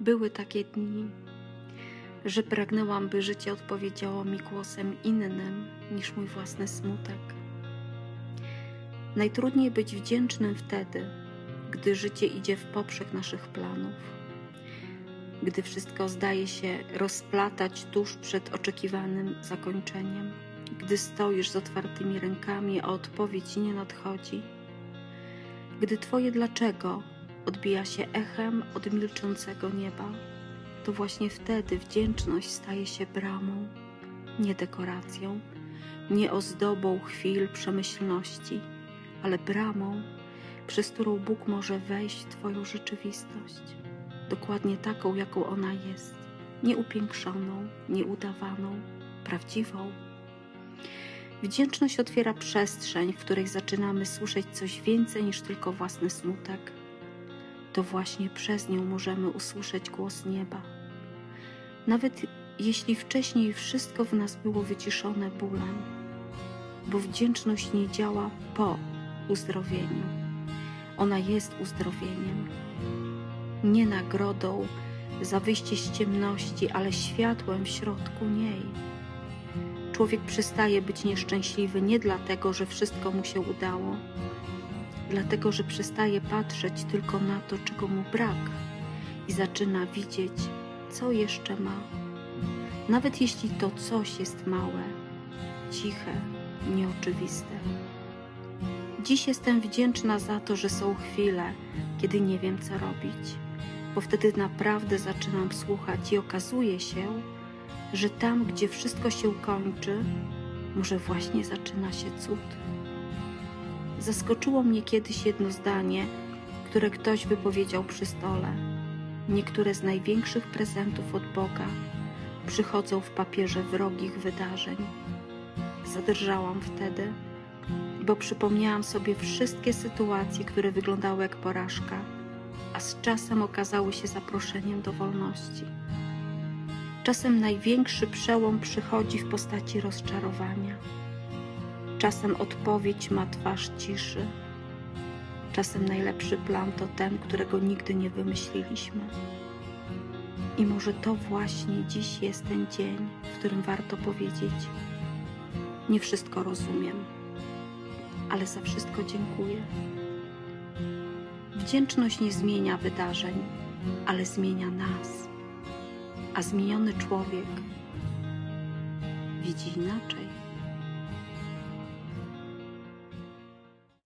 Były takie dni, że pragnęłam, by życie odpowiedziało mi głosem innym niż mój własny smutek. Najtrudniej być wdzięcznym wtedy, gdy życie idzie w poprzek naszych planów, gdy wszystko zdaje się rozplatać tuż przed oczekiwanym zakończeniem, gdy stoisz z otwartymi rękami, a odpowiedź nie nadchodzi, gdy Twoje dlaczego odbija się echem od milczącego nieba, to właśnie wtedy wdzięczność staje się bramą, nie dekoracją, nie ozdobą chwil przemyślności, ale bramą, przez którą Bóg może wejść w Twoją rzeczywistość, dokładnie taką, jaką ona jest, nieupiększoną, nieudawaną, prawdziwą. Wdzięczność otwiera przestrzeń, w której zaczynamy słyszeć coś więcej niż tylko własny smutek. To właśnie przez nią możemy usłyszeć głos nieba. Nawet jeśli wcześniej wszystko w nas było wyciszone bólem, bo wdzięczność nie działa po uzdrowieniu. Ona jest uzdrowieniem, nie nagrodą za wyjście z ciemności, ale światłem w środku niej. Człowiek przestaje być nieszczęśliwy nie dlatego, że wszystko mu się udało, dlatego że przestaje patrzeć tylko na to, czego mu brak i zaczyna widzieć, co jeszcze ma. Nawet jeśli to coś jest małe, ciche, nieoczywiste. Dziś jestem wdzięczna za to, że są chwile, kiedy nie wiem, co robić, bo wtedy naprawdę zaczynam słuchać i okazuje się, że tam, gdzie wszystko się kończy, może właśnie zaczyna się cud. Zaskoczyło mnie kiedyś jedno zdanie, które ktoś wypowiedział przy stole. Niektóre z największych prezentów od Boga przychodzą w papierze wrogich wydarzeń. Zadrżałam wtedy, bo przypomniałam sobie wszystkie sytuacje, które wyglądały jak porażka, a z czasem okazały się zaproszeniem do wolności. Czasem największy przełom przychodzi w postaci rozczarowania. Czasem odpowiedź ma twarz ciszy. Czasem najlepszy plan to ten, którego nigdy nie wymyśliliśmy. I może to właśnie dziś jest ten dzień, w którym warto powiedzieć: Nie wszystko rozumiem, ale za wszystko dziękuję. Wdzięczność nie zmienia wydarzeń, ale zmienia nas. A zmieniony człowiek widzi inaczej.